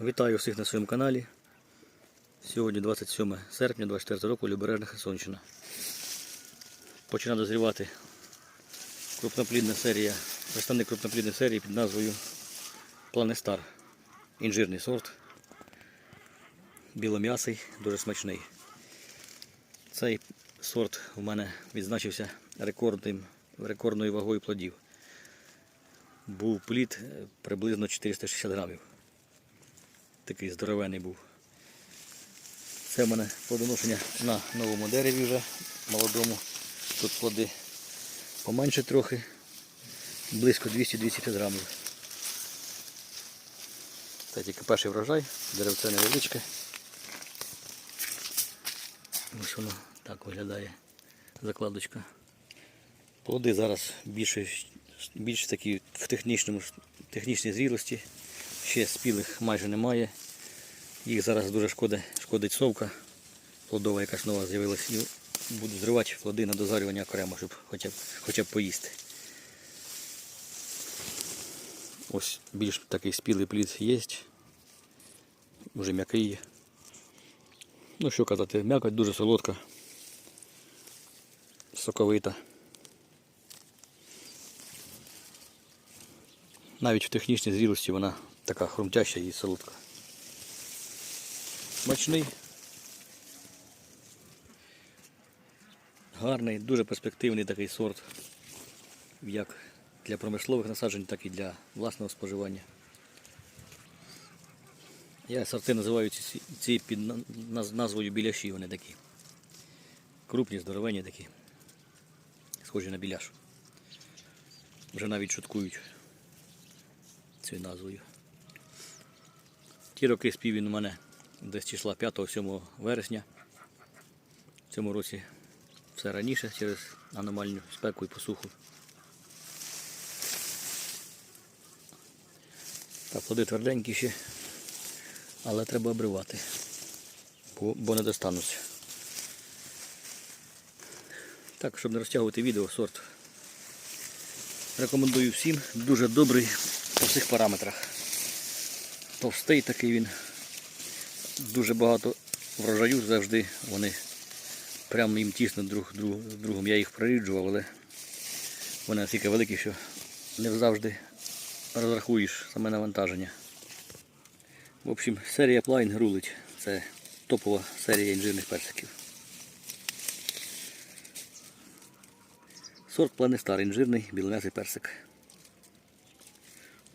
Вітаю всіх на своєму каналі. Сьогодні 27 серпня 24 року Любережна Херсонщина. Починає дозрівати крупноплідна серія, представник крупноплідної серії під назвою Планестар. Інжирний сорт. Білом'ясий, дуже смачний. Цей сорт у мене відзначився рекордним, рекордною вагою плодів. Був плід приблизно 460 грамів. Такий здоровений був. Це в мене плодоношення на новому дереві вже, молодому. Тут плоди поменше трохи, близько 200-200 грамів. Це тільки перший врожай, деревце невеличке. Ось воно так виглядає закладочка. Плоди зараз більше, більш такі в технічному, технічній зрілості. Ще спілих майже немає. Їх зараз дуже шкодить, шкодить совка. Плодова якась нова з'явилась. І буду зривати плоди на дозарювання окремо, щоб хоча б, хоча б поїсти. Ось більш такий спілий плід є. Вже м'який. Ну що казати, м'якоть дуже солодка, соковита. Навіть в технічній зрілості вона така хрумтяща і солодка. Смачний. Гарний, дуже перспективний такий сорт, як для промислових насаджень, так і для власного споживання. Я сорти називаю ці, ці під назвою біляші, вони такі. Крупні, здоровенні такі. Схожі на біляш. Вже навіть шуткують цією назвою. Ті роки спів він у мене десь числа 5-7 вересня. В цьому році все раніше через аномальну спеку і посуху. Та плоди тверденькі ще, але треба обривати, бо, бо не достануться. Так, щоб не розтягувати відео, сорт. Рекомендую всім. Дуже добрий по всіх параметрах. Товстий такий він. Дуже багато врожаю завжди. Вони прямо їм тісно друг, друг з другом. Я їх проріджував, але вони настільки великі, що не завжди розрахуєш саме навантаження. В общем, серія Плайн рулить. Це топова серія інжирних персиків. Сорт Планестар інжирний, білом'ясий персик.